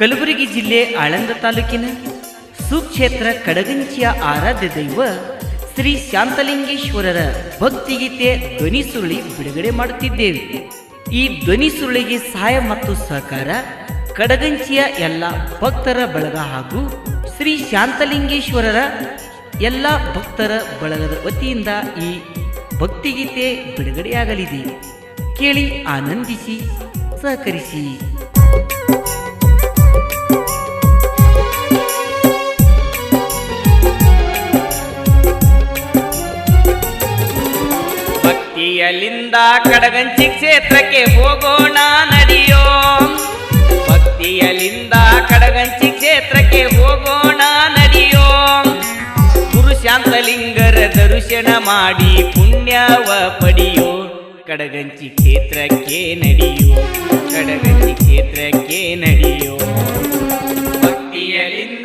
ಕಲಬುರಗಿ ಜಿಲ್ಲೆ ಆಳಂದ ತಾಲೂಕಿನ ಸುಕ್ಷೇತ್ರ ಕಡಗಂಚಿಯ ಆರಾಧ್ಯ ದೈವ ಶ್ರೀ ಶಾಂತಲಿಂಗೇಶ್ವರರ ಭಕ್ತಿಗೀತೆ ಧ್ವನಿ ಸುರುಳಿ ಬಿಡುಗಡೆ ಮಾಡುತ್ತಿದ್ದೇವೆ. ಈ ಧ್ವನಿ ಸುರುಳಿಗೆ ಸಹಾಯ ಮತ್ತು ಸಹಕಾರ ಕಡಗಂಚಿಯ ಎಲ್ಲ ಭಕ್ತರ ಬಳಗ ಹಾಗೂ ಶ್ರೀ ಶಾಂತಲಿಂಗೇಶ್ವರರ ಎಲ್ಲ ಭಕ್ತರ ಬಳಗದ ವತಿಯಿಂದ ಈ ಭಕ್ತಿಗೀತೆ ಬಿಡುಗಡೆಯಾಗಲಿದೆ. ಕೇಳಿ ಆನಂದಿಸಿ, ಸಹಕರಿಸಿ. ಭಕ್ತಿಯಲಿಂದ ಕಡಗಂಚಿ ಕ್ಷೇತ್ರಕ್ಕೆ ಹೋಗೋಣ ನಡಿಯೋ. ಭಕ್ತಿಯಲಿಂದ ಕಡಗಂಚಿ ಕ್ಷೇತ್ರಕ್ಕೆ ಹೋಗೋಣ ನಡೆಯೋ. ಪುರುಷಾಂತಲಿಂಗರ ದರ್ಶನ ಮಾಡಿ ಪುಣ್ಯವ ಪಡೆಯೋ. ಕಡಗಂಚಿ ಕ್ಷೇತ್ರಕ್ಕೆ ನಡೆಯೋ. ಕಡಗಂಚಿ ಕ್ಷೇತ್ರಕ್ಕೆ ನಡೆಯೋ. ಭಕ್ತಿಯಲಿಂದ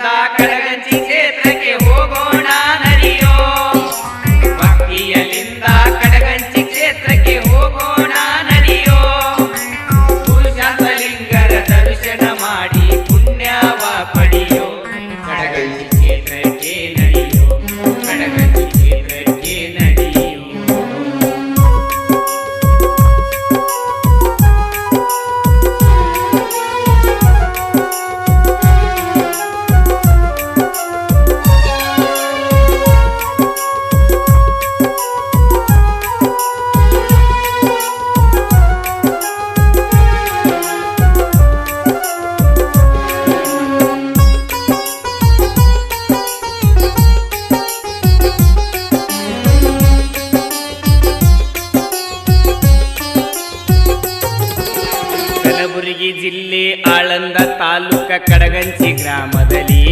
ಆಳಂದ ತಾಲೂಕ ಕಡಗಂಚಿ ಗ್ರಾಮದಲ್ಲಿ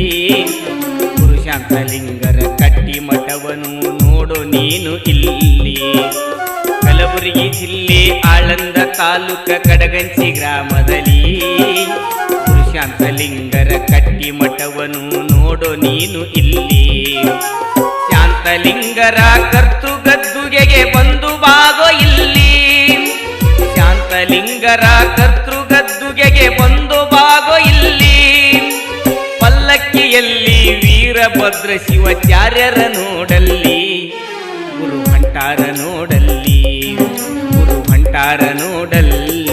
ಪುರುಷಾಂತಲಿಂಗರ ಕಟ್ಟಿ ಮಠವನ್ನು ನೋಡು ನೀನು ಇಲ್ಲಿ. ಕಲಬುರಗಿ ಜಿಲ್ಲೆ ಆಳಂದ ತಾಲೂಕ ಕಡಗಂಚಿ ಗ್ರಾಮದಲ್ಲಿ ಪುರುಷಾಂತಲಿಂಗರ ಕಟ್ಟಿ ಮಠವನ್ನು ನೋಡು ನೀನು ಇಲ್ಲಿ. ಶಾಂತಲಿಂಗರ ಕರ್ತು ಗದ್ದುಗೆಗೆ ಬಂದು ಬಾಗೋ ಇಲ್ಲಿ. ಶಾಂತಲಿಂಗರ ಕರ್ತೃಗದ್ದುಗೆಗೆ ಬಂದು ವೀರಭದ್ರ ಶಿವಾಚಾರ್ಯರ ನೋಡಲ್ಲಿ ಗುರು ಹಂಟಾರ ನೋಡಲ್ಲಿ ಗುರು ಹಂಟಾರ ನೋಡಲ್ಲಿ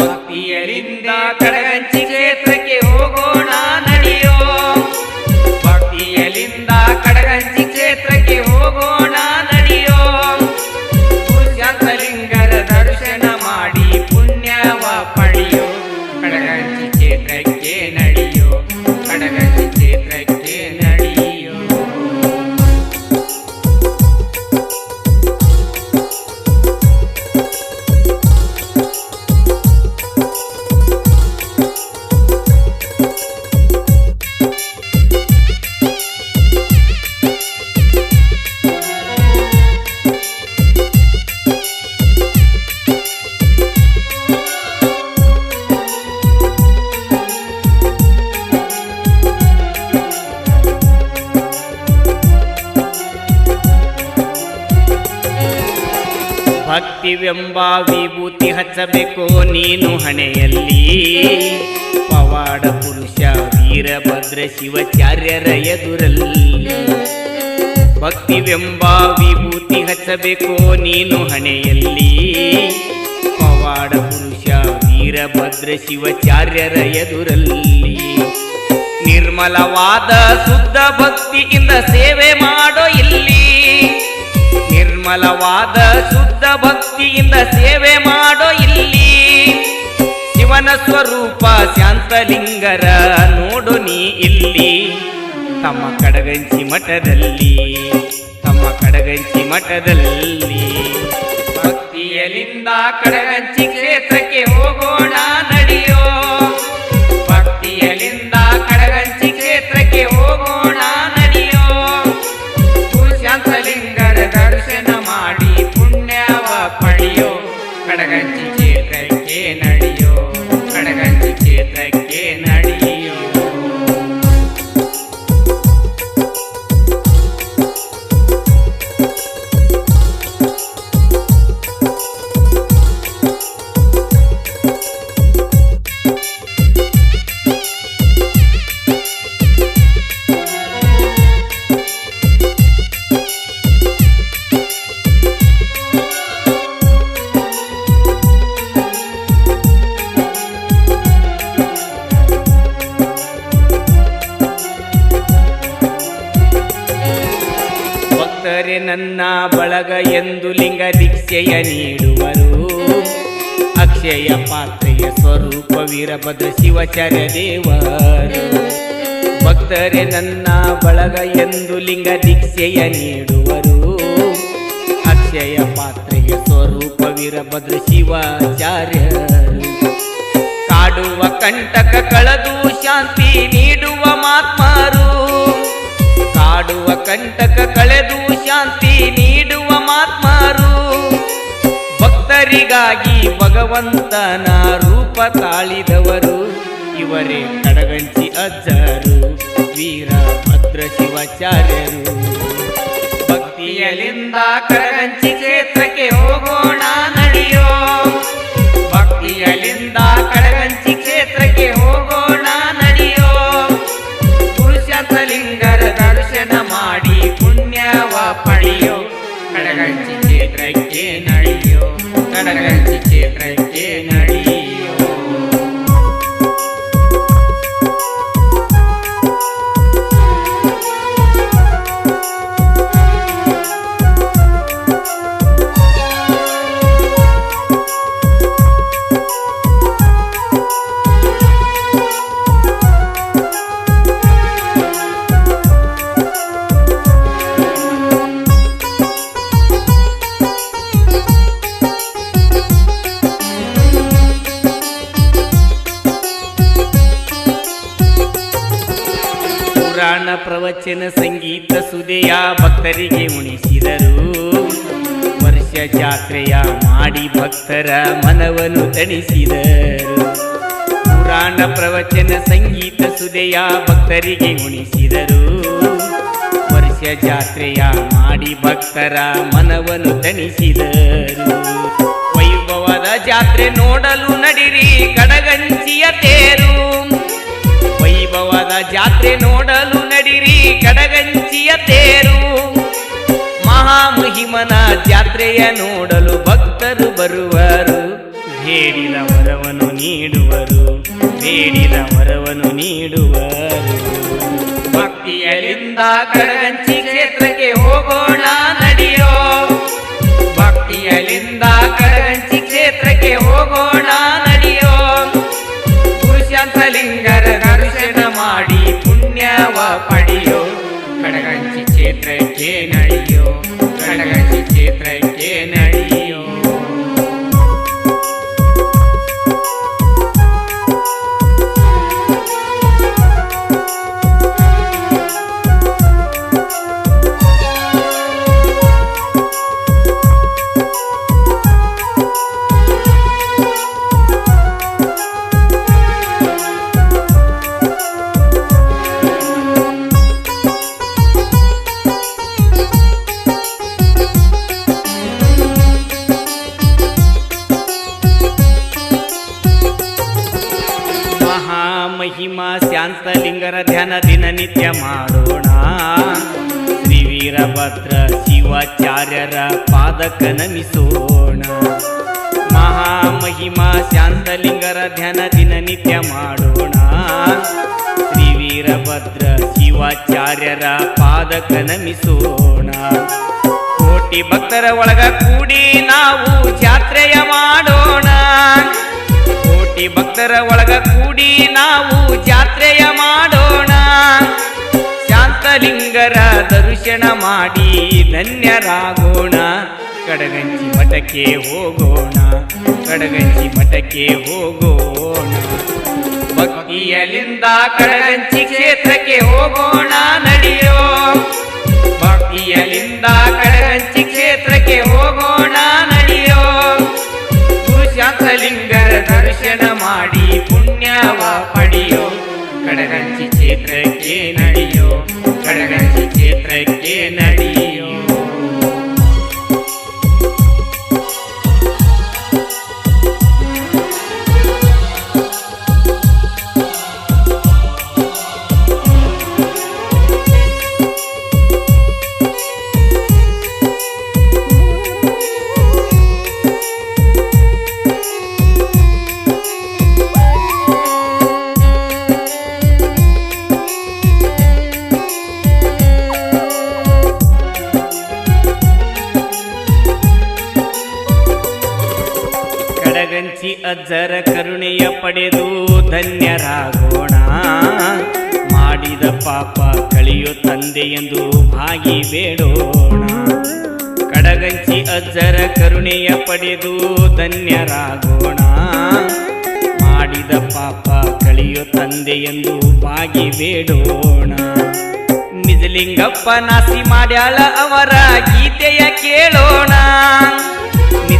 ಭಕ್ತಿಯರಿಂದ ಕಡಗಂಚಿ ಭಕ್ತಿವೆಂಬ ವಿಭೂತಿ ಹಚ್ಚಬೇಕು ನೀನು ಹಣೆಯಲ್ಲಿ. ಪವಾಡ ಪುರುಷ, ವೀರಭದ್ರ, ಶಿವಚಾರ್ಯರ ಎದುರಲ್ಲಿ. ಭಕ್ತಿವೆಂಬ ವಿಭೂತಿ ಹಚ್ಚಬೇಕು ನೀನು ಹಣೆಯಲ್ಲಿ. ಪವಾಡ ಪುರುಷ, ವೀರಭದ್ರ, ಶಿವಚಾರ್ಯರ ಎದುರಲ್ಲಿ. ನಿರ್ಮಲವಾದ ಶುದ್ಧ ಭಕ್ತಿಯಿಂದ ಸೇವೆ ಮಾಡೋ ಇಲ್ಲಿ. ನಿರ್ಮಲವಾದ ಶುದ್ಧ ಭಕ್ತಿಯಿಂದ ಸೇವೆ ಮಾಡೋ ಇಲ್ಲಿ. ಶಿವನ ಸ್ವರೂಪ ಶಾಂತಲಿಂಗರ ನೋಡು ನೀ ಇಲ್ಲಿ. ತಮ್ಮ ಕಡಗಂಚಿ ಮಠದಲ್ಲಿ, ತಮ್ಮ ಕಡಗಂಚಿ ಮಠದಲ್ಲಿ. ಭಕ್ತಿಯಲಿಂದ ಕಡಗಂಚಿ ನನ್ನ ಬಳಗ ಎಂದು ಲಿಂಗ ದೀಕ್ಷೆಯ ನೀಡುವರು. ಅಕ್ಷಯ ಪಾತ್ರೆಯ ಸ್ವರೂಪ ವೀರಭದ್ರ ಶಿವಚರ ದೇವರು. ಭಕ್ತರೇ ನನ್ನ ಬಳಗ ಎಂದು ಲಿಂಗ ದೀಕ್ಷೆಯ ನೀಡುವರು. ಅಕ್ಷಯ ಪಾತ್ರೆಯ ಸ್ವರೂಪ ವೀರಭದ್ರ ಶಿವಾಚಾರ್ಯರು. ಕಾಡುವ ಕಂಟಕ ಕಳೆದು ಶಾಂತಿ ನೀಡುವ ಮಾತ್ಮಾರು ಕಾಡುವ ಕಂಟಕ ಕಳೆದು ಶಾಂತಿ ನೀಡುವ ಮಾತ್ಮರು. ಭಕ್ತರಿಗಾಗಿ ಭಗವಂತನ ರೂಪ ತಾಳಿದವರು. ಇವರೇ ಕಡಗಂಚಿ ಅಜ್ಜರು ವೀರಭದ್ರ ಶಿವಾಚಾರ್ಯರು. ಭಕ್ತಿಯಲಿಂದ ಕಡಗಂಚಿ ಕ್ಷೇತ್ರಕ್ಕೆ ಹೋಗೋಣ ನಡೆಯೋ. ಭಕ್ತಿಯಲಿಂದ ಕಡಗಂಚಿ ಪಡೆಯೋ ಕಡಗಂಚಿ ಕ್ಷೇತ್ರಕ್ಕೆ ನಡೆಯೋ ಕಡಗಂಚಿ ಕ್ಷೇತ್ರಕ್ಕೆ ನಡೆಯೋ ಪ್ರವಚನ ಸಂಗೀತ ಸುದೆಯ ಭಕ್ತರಿಗೆ ಉಣಿಸಿದರು. ವರ್ಷ ಜಾತ್ರೆಯ ಮಾಡಿ ಭಕ್ತರ ಮನವನ್ನು ತಣಿಸಿದರು. ಪುರಾಣ ಪ್ರವಚನ ಸಂಗೀತ ಸುದೆಯ ಭಕ್ತರಿಗೆ ಉಣಿಸಿದರು. ವರ್ಷ ಜಾತ್ರೆಯ ಮಾಡಿ ಭಕ್ತರ ಮನವನ್ನು ತಣಿಸಿದರು. ವೈಭವದ ಜಾತ್ರೆ ನೋಡಲು ನಡಿರಿ ಕಡಗಂಚಿಯ ಮಹಾಮಹಿಮನ ಜಾತ್ರೆಯ ನೋಡಲು ಭಕ್ತರು ಬರುವರು. ಬೇಡಿದ ಮರವನ್ನು ನೀಡುವರು. ಬೇಡಿದ ಮರವನ್ನು ನೀಡುವರು. ಭಕ್ತಿಯರಿಂದ ಕಡಗಂಚಿ ಕ್ಷೇತ್ರಕ್ಕೆ ಹೋಗೋಣ. ಮಹಾಮಹಿಮ ಶಾಂತಲಿಂಗರ ಧ್ಯಾನ ದಿನನಿತ್ಯ ಮಾಡೋಣ. ಶ್ರೀ ವೀರಭದ್ರ ಶಿವಾಚಾರ್ಯರ ಪಾದಕ ನಮಿಸೋಣ ಮಹಾಮಹಿಮ ಶಾಂತಲಿಂಗರ ಧ್ಯಾನ ದಿನನಿತ್ಯ ಮಾಡೋಣ. ಶ್ರೀ ವೀರಭದ್ರ ಶಿವಾಚಾರ್ಯರ ಪಾದಕ ನಮಿಸೋಣ ಕೋಟಿ ಭಕ್ತರ ಒಳಗ ಕೂಡಿ ನಾವು ಜಾತ್ರೆಯ ಮಾಡೋಣ. ಕೋಟಿ ಭಕ್ತರ ಒಳಗ ಕೂಡಿ ನಾವು ಜಾತ್ರೆಯ ಮಾಡೋಣ. ಶಾಂತಲಿಂಗರ ದರ್ಶನ ಮಾಡಿ ಧನ್ಯರಾಗೋಣ. ಕಡಗಂಜಿ ಮಠಕ್ಕೆ ಹೋಗೋಣ. ಕಡಗಂಜಿ ಮಠಕ್ಕೆ ಹೋಗೋಣ. ಭಕ್ತಿಯಲ್ಲಿಂದ ಕಡಗಂಚಿ ಕ್ಷೇತ್ರಕ್ಕೆ ಹೋಗೋಣ ನಡೆಯೋ. ಭಕ್ತಿಯಲ್ಲಿಂದ ಕಡಗಂಚಿ ಕ್ಷೇತ್ರಕ್ಕೆ ಹೋಗೋಣ ದರ್ಶನ ಮಾಡಿ ಪುಣ್ಯವ ಪಡೆಯೋ. ಕಡಗಂಚಿ ಕ್ಷೇತ್ರಕ್ಕೆ ನಡೆಯೋ. ಕಡಗಂಚಿ ಕ್ಷೇತ್ರಕ್ಕೆ ನಡೆಯೋ. ಪಡೆದು ಧನ್ಯರಾಗೋಣ. ಮಾಡಿದ ಪಾಪ ಕಳಿಯೋ ತಂದೆ ಎಂದು ಭಾಗಿ ಬೇಡೋಣ. ಕಡಗಂಚಿ ಅಜ್ಜರ ಕರುಣೆಯ ಪಡೆದು ಧನ್ಯರಾಗೋಣ. ಮಾಡಿದ ಪಾಪ ಕಳಿಯೋ ತಂದೆ ಎಂದು ಭಾಗಿ ಬೇಡೋಣ. ನಿಜಲಿಂಗಪ್ಪ ನಾಸಿ ಮಾಡ್ಯಾಳ ಅವರ ಗೀತೆಯ ಕೇಳೋಣ.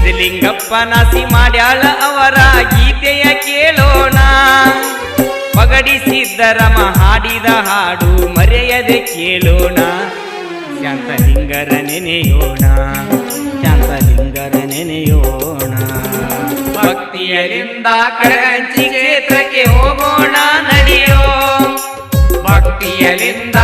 ನಿಜಲಿಂಗಪ್ಪ ನಾಸಿ ಮಾಡ್ಯಾಳ ಅವರ ಗೀತೆಯ ಕೇಳೋಣ. ಪಗಡಿ ಸಿದ್ದರಮ ಹಾಡಿದ ಹಾಡು ಮರೆಯದೆ ಕೇಳೋಣ. ಶಾಂತಲಿಂಗರ ನೆನೆಯೋಣ ಶಾಂತಲಿಂಗರ ನೆನೆಯೋಣ. ಭಕ್ತಿಯರಿಂದ ಕಡಗಂಚಿ ಕ್ಷೇತ್ರಕ್ಕೆ ಹೋಗೋಣ ನಡೆಯೋ. ಭಕ್ತಿಯಲಿಂದ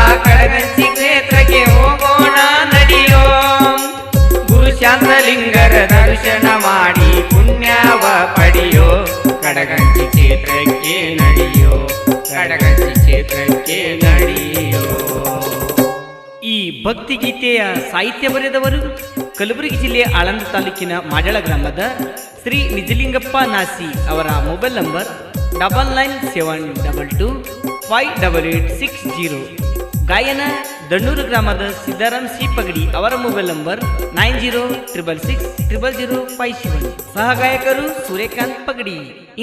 ಕ್ಷೇತ್ರಕ್ಕೆ ನಡೆಯೋ ಕಡಗಂಚಿ ಕ್ಷೇತ್ರಕ್ಕೆ ನಡೆಯೋ. ಈ ಭಕ್ತಿ ಗೀತೆಯ ಸಾಹಿತ್ಯ ಬರೆದವರು ಕಲಬುರಗಿ ಜಿಲ್ಲೆಯ ಆಳಂದ ತಾಲೂಕಿನ ಮಾಡಳ ಗ್ರಾಮದ ಶ್ರೀ ನಿಜಲಿಂಗಪ್ಪ ನಾಸಿ ಅವರ mobile number double nine seven double two five double eight six zero. ಗಾಯನ ದಣ್ಣೂರು ಗ್ರಾಮದ ಸಿದ್ದಾರಾಮ್ ಸಿ ಪಗಡಿ ಅವರ mobile number nine zero triple six triple zero five seven. ಸಹ ಗಾಯಕರು ಸೂರ್ಯಕಾಂತ್ ಪಗಡಿ.